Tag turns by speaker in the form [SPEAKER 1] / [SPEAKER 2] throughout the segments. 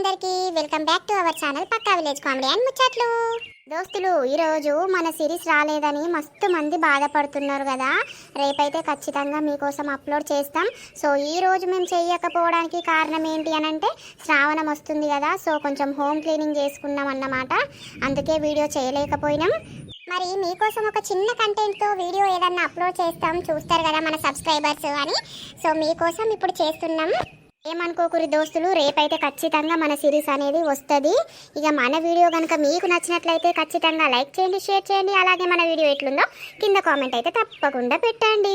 [SPEAKER 1] అందరికీ welcome back to our channel Pakka village comedy and ముచ్చట్లు. దోస్తులు ఈరోజు మన సిరీస్ రాలేదని మస్తు మంది బాధపడుతున్నారు కదా. రేపైతే ఖచ్చితంగా మీకోసం అప్లోడ్ చేస్తాం. సో ఈ రోజు మేము చేయకపోవడానికి కారణం ఏంటి అని అంటే శ్రావణం వస్తుంది కదా. సో కొంచెం హోమ్ క్లీనింగ్ చేసుకున్నాం అన్నమాట. అందుకే వీడియో చేయలేకపోయినాం. మరి మీకోసం ఒక చిన్న కంటెంట్తో వీడియో ఏదన్నా అప్లోడ్ చేస్తాం. చూస్తారు కదా మన సబ్స్క్రైబర్స్ అని. సో మీకోసం ఇప్పుడు చేస్తున్నాం. ఏమనుకోకురి దోస్తులు? రేపైతే ఖచ్చితంగా మన సిరీస్ అనేది వస్తుంది. ఇక మన వీడియో కనుక మీకు నచ్చినట్లయితే ఖచ్చితంగా లైక్ చేయండి షేర్ చేయండి. అలాగే మన వీడియో ఎట్లుందో కింద కామెంట్ అయితే తప్పకుండా పెట్టండి.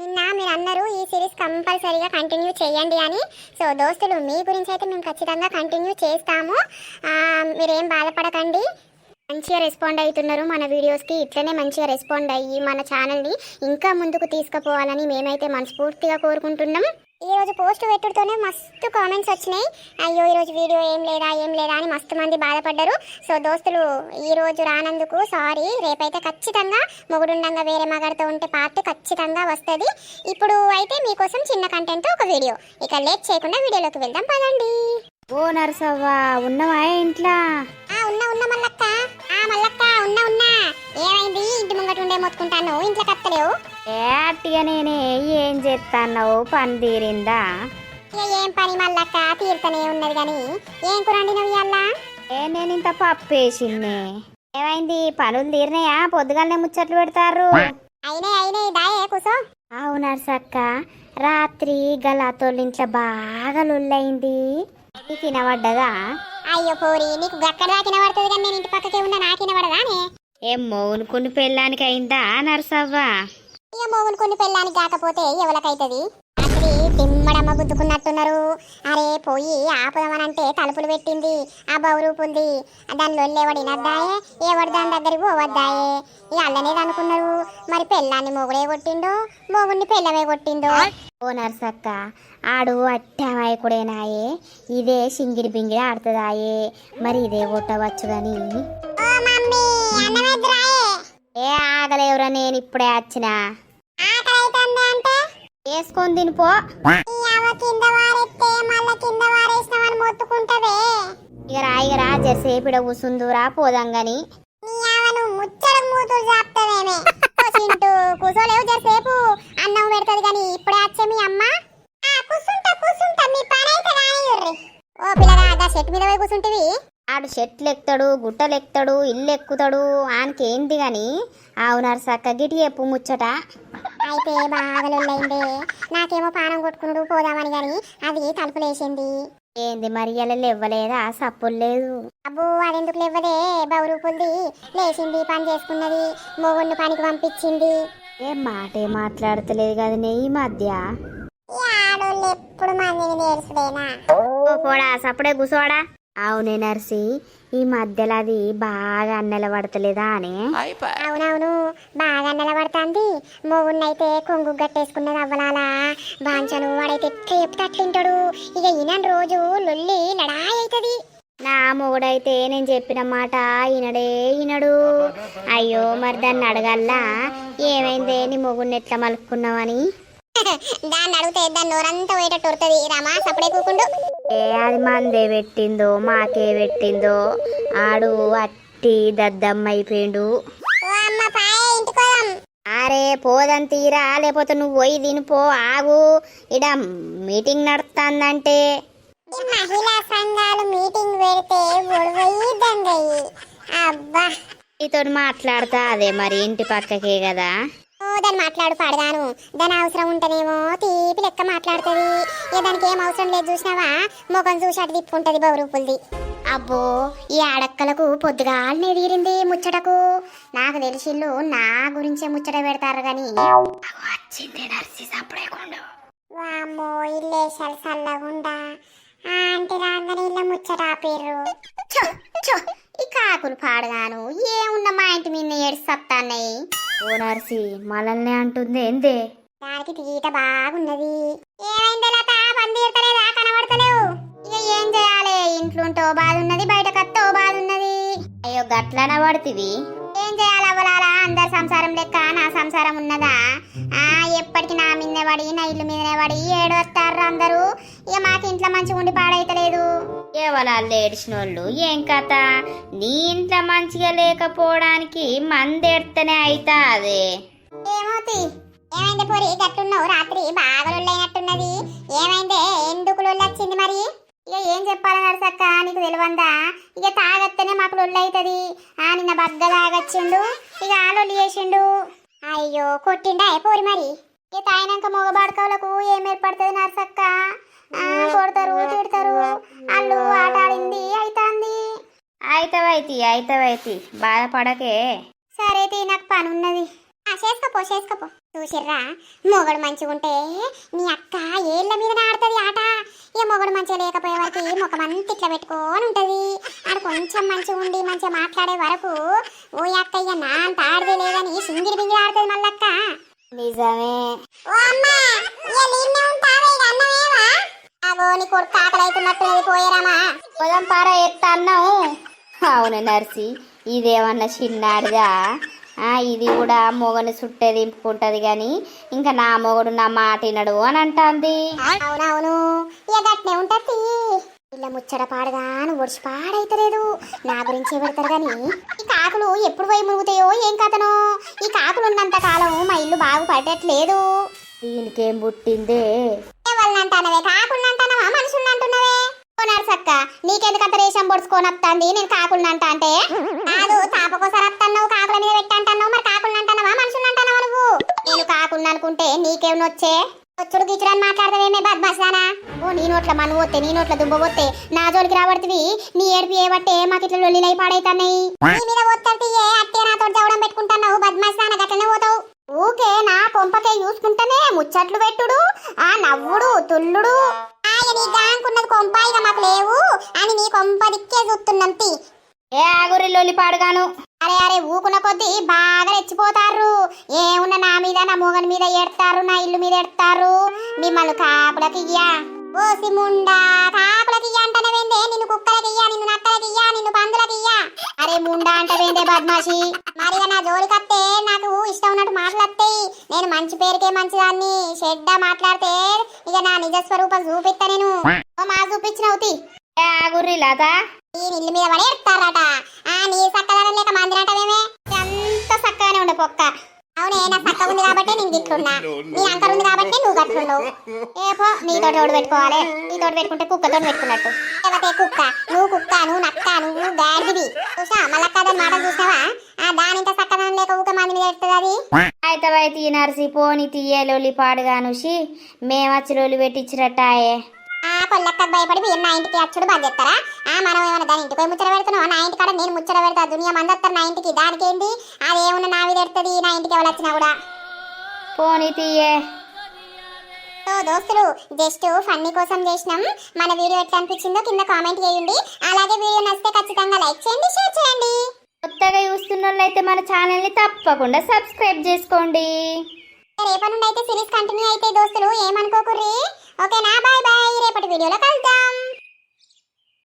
[SPEAKER 1] నిన్న మీరు అందరూ ఈ సిరీస్ కంపల్సరీగా కంటిన్యూ చేయండి అని. సో దోస్తులు మీ గురించి అయితే మేము ఖచ్చితంగా కంటిన్యూ చేస్తాము. మీరేం బాధపడకండి. మంచిగా రెస్పాండ్ అవుతున్నారు మన వీడియోస్కి. ఇట్లనే మంచిగా రెస్పాండ్ అయ్యి మన ఛానల్ని ఇంకా ముందుకు తీసుకుపోవాలని మేమైతే మనస్ఫూర్తిగా కోరుకుంటున్నాం. ఈ రోజు పోస్ట్ పెట్టుడుతోనే మస్తు కామెంట్స్ వచ్చినాయి. అయ్యో ఈ రోజు వీడియో ఏం లేదా ఏం లేదా అని మస్తు మంది బాధపడ్డారు. సో దోస్తులు ఈ రోజు రానందుకు సారీ రేపైతే ఖచ్చితంగా మొగుడుండంగా వేరే మగాడితో ఉంటే పార్ట్ ఖచ్చితంగా వస్తుంది. ఇప్పుడు అయితే మీకోసం చిన్న కంటెంట్ ఒక వీడియో ఇక లేట్ చేయకుండా వీడియోలోకి వెళ్దాం పదండి.
[SPEAKER 2] ఓ నరసవ్వా ఉన్నవా ఇంట్లో?
[SPEAKER 1] ఆ ఉన్నా ఉన్నా మల్లక్క. ఆ మల్లక్క ఉన్నా ఉన్నా. ఏమైంది? ఇంటి ముంగట ఉండే మొత్తుకుంటాను. ఇంట్లో కత్తలేవు
[SPEAKER 2] ఏ అట్టిగా నేనే ఏం చేస్తాన్నావు పని తీరిందా?
[SPEAKER 1] ఏం పని మల్లక్క? తీరుతనే ఉన్నది గాని. ఏం కూరండి నువ్వు ఇయ్యాల?
[SPEAKER 2] ఏ నేను ఇంత పప్పేసింది. ఏమైంది? పనులు తీరినాయా? పొద్దుగాలనే ముచ్చట్లు పెడతారు
[SPEAKER 1] అయినే అయినే దాయే కూసో.
[SPEAKER 2] అవు నర్సక్క రాత్రి గలాతోళ్ళ ఇంట్లో బాగా లొల్లైంది నీకు వినబడ్డదా
[SPEAKER 1] అయ్యో పోరి నీకు గక్కడ దాకిన పడుతుంది కానీ నేను ఇంటి పక్కకే ఉన్నా నాకిన పడదానే
[SPEAKER 2] ఏం మౌనుకుని పెళ్ళానికి అయిందా నర్సవ్వా?
[SPEAKER 1] ఇక కొన్ని పెళ్ళానికి కాకపోతే ఎవరికైతుంది రాత్రి తిమ్మడమ్మ గుద్దుకున్నట్టున్నారు. అరే పోయి ఆపుదామనంటే తలుపులు పెట్టింది. ఆ బౌరూపుంది దాని లొల్లెవడు వినద్దాయే? ఎవడు దాని దగ్గరికి పోవద్దాయే? ఇక అల్లనేది అనుకున్నారు మరి పెళ్ళాన్ని మొగుడే కొట్టిండో? మొగుడిని పెళ్ళమే కొట్టిండో?
[SPEAKER 2] ఓ నర్సక్క ఆడు అట్టామాయకుడేనాయే ఇదే సింగిడి బింగిడి ఆడుతుందాయే. మరి ఇదే కొట్టవచ్చు
[SPEAKER 1] అన్నమెద్దురాయే
[SPEAKER 2] ఏ ఆగలేవురా నేను ఇప్పుడే వచ్చినా. వేసుకొని తినిపో
[SPEAKER 1] కింద వారెత్తే మళ్ళా కింద వారేసినామని మొత్తుకుంటదే
[SPEAKER 2] ఇక రాయిగరా జరసేపిడ కూసుందురా పోదాం గాని.
[SPEAKER 1] నీ ఆవను ముచ్చడం మూతులు చాపుతావేమే చింటూ కూసోలేవు జరసేపు అన్నం పెడతది గాని ఇప్పుడే వచ్చే మీ అమ్మ. ఆ, కూసుంటా కూసుంటా మీ పని అయితే రానియ్యుర్రి ఓ పిల్లగా చెట్టు మీద పోయి కూసుంటివి?
[SPEAKER 2] ఆడు చెట్లు ఎక్కుతాడు గుట్టలు ఎక్కుతాడు ఇల్లు ఎక్కుతాడు ఆయనకి ఏంది గాని? ఆవు నర్సక్క గిటి చెప్పు ముచ్చట.
[SPEAKER 1] అయితే బాగా లొల్లైందే నాకేమో పానం కొట్టుకునుడు పోదామని గాని అది తలుపులేసింది
[SPEAKER 2] ఏంది మరి ఇలా ఇవ్వలేదా సప్పులు లేదు
[SPEAKER 1] అబ్బో అదెందుకు లేవదే? బౌరూపుల్ది లేచింది పని చేసుకున్నది మొగుడిని పనికి పంపించింది.
[SPEAKER 2] ఏం మాటే మాట్లాడతలేదు కదా నే ఈ మధ్య?
[SPEAKER 1] ఎప్పుడు మందిని
[SPEAKER 2] ఓ పోడా సప్పుడే కూసోడా? అవునే నర్సి ఈ మధ్యలో అది బాగా అన్నెల పడతలేదా అని?
[SPEAKER 1] అవునవును బాగా నిలబడుతుంది మొగుడినైతే కొంగు గట్టేసుకున్నది అవ్వలాలా. బాంచను వాడైతే ఎట్లా చెప్తే అట్లింటాడు ఇక ఈయన రోజు లొల్లి లడాయి అవుతుంది
[SPEAKER 2] నా మొగుడైతే నేను చెప్పిన మాట ఈనడే ఈనడు. అయ్యో మరి దాన్ని అడగల్లా? ఏమైందే నీ మొగుడిని ఎట్లా మలుపుకున్నావని
[SPEAKER 1] దాన్ని అడిగితే దాన్ని నోరంతా పోయేటట్టు ఉరుతుంది రామా సపడే కూకుండు.
[SPEAKER 2] ఏ అది మందే పెట్టిందో మాకే పెట్టిందో ఆడు అట్టి దద్దమ్మ అయిపోయిండు. అరే పోదని తీరా లేకపోతే నువ్వు పోయి తినిపో ఆగు. ఇడ మీటింగ్ నడుస్తుందంటే.
[SPEAKER 1] మహిళా సంఘాలు మీటింగ్ పెడితే అబ్బా.
[SPEAKER 2] నీతో మాట్లాడతా అదే మరి ఇంటి పక్కకే కదా.
[SPEAKER 1] దాన్ని మాట్లాడు పాడదాను దాని అవసరం ఉంటేనేమో తీపి లెక్క మాట్లాడుతుంది. ఏ దానికి ఏం అవసరం లేదు చూసినావా? ముఖం చూసి అటు తిప్పుకుంటది బౌరూపులది అబ్బో ఈ ఆడక్కలకు పొద్దుగాలనే తీరింది ముచ్చటకు. నాకు తెలిసిళ్ళు నా గురించే ముచ్చట పెడతారు గాని.
[SPEAKER 2] వచ్చింది నర్సి సప్పుడేకుండా
[SPEAKER 1] వామ్మో ఇల్లే సల్లగుండా ఆంటీ రాగానే ఇల్ల ముచ్చట ఆపేర్రు. ఈ కాకులు పాడగాను. ఏమున్న మా ఇంటి మీద ఏడుస్తాన్నాయి
[SPEAKER 2] ఓ నర్సి మనల్ని అంటుంది ఏందే?
[SPEAKER 1] దానికి తీట బాగున్నది. ఏమైంది లత? తీరతలేదా కనబడతలేవు. ఇక ఏం చేయాలి? ఇంట్లో ఉంటే ఓ బాధ ఉన్నది బయట కత్తే ఓ బాధ ఉన్నది
[SPEAKER 2] అయ్యో గట్లన పడుతుంది.
[SPEAKER 1] ఏం చేయాలి అవ్వలాలా అందరి సంసారం లెక్క నా సంసారం ఉన్నదా? ఆ ఎప్పటికి నా మీదనే పడి నా ఇల్లు మీదనే పడి ఏడు వస్తారు అందరూ. ఇక మాకు ఇంట్లో మంచిగా ఉండి పాడైతలేదు.
[SPEAKER 2] ఎవరు కావాలా వాళ్ళు ఏం కథ? నీ ఇంట్లో మంచిగా లేకపోవడానికి మందెడితేనే అయితా అదే
[SPEAKER 1] ఏమవుతి ఏమైంది పోరి? గట్టున్నావు? రాత్రి బాగా లొల్లైనట్టున్నది ఏమైందే? ఎందుకు లొల్లొచ్చింది మరి? ఇక ఏం చెప్పాలి నరసక్క? నీకు తెలివందా? ఇక తాగత్తనే మాకు లొల్లైతది. ఆ నిన్న బగ్గ తాగచ్చిండు. ఇక ఆ లొల్లి చేసిండు. అయ్యో కొట్టిండా పోరి మరి? ఇక తాగినాక మొగబాడకవులకు ఏం ఏర్పడుతుంది నరసక్క? కొడతారు తిడతారు. వాళ్ళు ఆట ఆడింది అయితాంది.
[SPEAKER 2] అయితవైతి అయితవైతి బాధపడకే.
[SPEAKER 1] సరే తీ నాకు పని ఉన్నది చేసుకోపో చేసుకోపో. చూసిర్రా మొగడు మంచిగా ఉంటే నీ అక్క ఏళ్ళ మీద ఆడుతుంది ఆట. ఇక మొగడు మంచిగా లేకపోయే వరకు ముఖమంతా ఇట్లా పెట్టుకొని ఉంటది. ఆడు కొంచెం మంచిగా ఉండి మంచిగా మాట్లాడే వరకు ఓ అక్క ఇక నా అంత ఆడదే లేదని సింగిరి బింగిరి ఆడుతుంది మళ్ళక్క.
[SPEAKER 2] నిజమే.
[SPEAKER 1] ఓ అమ్మా! నీ కొడుకు ఆకలి అవుతున్నట్టున్నది పోయేరామా
[SPEAKER 2] పొలం పార ఎత్త అన్నావు అవును నర్సి ఇదేమన్నా చిన్నాడిదా ఆ, ఇది కూడా మొగని సుట్టే దింపుకుంటది కానీ ఇంకా నా మొగడు నా మాట వినడు అని అంటాంది.
[SPEAKER 1] అవునవును ఇక గట్నే ఉంటది. ఇలా ముచ్చట పాడగాను ఒడిచి పాడైతలేదు. నా గురించి పెడతారు గాని ఈ కాకులు ఎప్పుడు పోయి మురుగుతాయో ఏం కథనో? ఈ కాకులు ఉన్నంత కాలం మా ఇల్లు బాగుపడట్లేదు.
[SPEAKER 2] దీనికేం పుట్టిందే?
[SPEAKER 1] వాళ్ళంటానవే కాకుల్ని అంటానవా మనుషుల్ని అంటున్నవే ఓ నర్సక్క నీకెందుకంత రేషం పొడుచుకొని వస్తాంది నేను కాకులను అంట అంటే? కాదు తాపకోసారి వస్తాన్నావు కాకుల మీద పెట్టంటున్నావు మరి కాకులను అంటున్నావా? మనుషులు అంటానవా నువ్వు? నేను కాకుల్ని అనుకుంటే నీకేం వచ్చే? వచ్చుడు అని మాట్లాడతావేమే బద్మాసానా ఓ నీ నోట్ల మన్ను పోతే నీ నోట్ల దుబ్బ పోతే నా జోలికి రాబడుతుంది నీ ఏడుపు ఏబట్టే మాకు ఇట్లా లొల్లిలై పాడైతున్నాయి. నీ మీద పోతే ఏ అట్టే నాతో జవడం పెట్టుకుంటున్నావు? బద్మాసాన గట్లనే పోతావు. ఊకే నా కొంపకే చూసుకుంటేనే ముచ్చట్లు పెట్టుడు ఆ నవ్వుడు తుల్లుడు. నీ గాంకున్నది కొంప ఇక మాకు లేవు అని నీ కొంప దిక్కే చూస్తున్నంతి
[SPEAKER 2] ఏ ఆగురి లొల్లి పాడుగాను?
[SPEAKER 1] అరే అరే ఊకున్న కొద్దీ బాగా రెచ్చిపోతారు. ఏమున్న నా మీద నా మూగని మీద ఎడతారు నా ఇల్లు మీద ఎడతారు మిమ్మల్ని కాపులకి ఇయ్యా ఓ సిముండా కాపులకి ఇయ్యా అంటనే వేందే నిన్ను కుక్కలకి ఇయ్యా నిన్ను నక్కలకి ఇయ్యా నిన్ను పందులకి ఇయ్యా అరే ముండా అంటే వేందే బద్మాషి? మరి నా జోలికత్తే నాకు ఇష్టం ఉన్నట్టు మాట్లాడతాయి నేను మంచి పేరుకే మంచిదాన్ని. చెడ్డ మాట్లాడితే ఇక నా నిజ స్వరూపం చూపిస్తా నేను. ఓ మా చూపించినవుతి
[SPEAKER 2] ఏ ఆగుర్రి లత?
[SPEAKER 1] ఈ ఇల్లు మీద పడి ఎడతారట ఆ నీ సక్కదనం లేక మందిరటమేమే ఎంత చక్కగానే ఉండే పొక్క. అవునే నా చక్క ఉంది కాబట్టి నేను తిట్టున్నా. నీ అంకర్ ఉంది కాబట్టి నువ్వు గట్లున్నావు ఏపో నీతో తోడు పెట్టుకోవాలి. నీతో పెట్టుకుంటే కుక్కతో పెట్టుకున్నట్టు. లేకపోతే కుక్క. నువ్వు కుక్క నువ్వు నక్క నువ్వు గాడిది చూసా? మళ్ళక్క దాని మాట చూసావా ఆ దాని ఇంత సక్కదనం లేక ఊక మంది మీద ఎడుతుంది అది?
[SPEAKER 2] అయితే అయితవైతి నర్సి పోని తీయే లొల్లి పాడుగాను మేమచ్చి లొల్లి పెట్టించిరట్టాయే
[SPEAKER 1] ఆ కొల్లక్క భయపడి మీరు నా ఇంటికి అచ్చుడు బంద్ చేస్తారా? ఆ మనం ఏమైనా దాని ఇంటికి పోయి ముచ్చట పెడుతున్నాం నా ఇంటి కాడ నేను ముచ్చట పెడతా దునియా మంది వస్తారు నా ఇంటికి. దానికి ఏంది? అదేమన్నా నా మీద ఎడుతుంది నా ఇంటికి ఎవరు వచ్చినా కూడా.
[SPEAKER 2] పోని తీయే.
[SPEAKER 1] సో దోస్తులు జస్ట్ ఫన్నీ కోసం చేసినాం. మన వీడియో ఎట్లా అనిపించిందో కింద కామెంట్ చేయండి. అలాగే వీడియో నచ్చితే ఖచ్చితంగా లైక్ చేయండి షేర్ చేయండి.
[SPEAKER 2] కొత్తగా చూస్తున్న వాళ్ళైతే మన ఛానల్ని తప్పకుండా సబ్స్క్రైబ్ చేసుకోండి.
[SPEAKER 1] రేపటి నుండి అయితే సిరీస్ కంటిన్యూ అయితే దోస్తులు. ఏమనుకోకుర్రి? ఓకేనా బాయ్ బాయ్ రేపటి వీడియోలో కలుద్దాం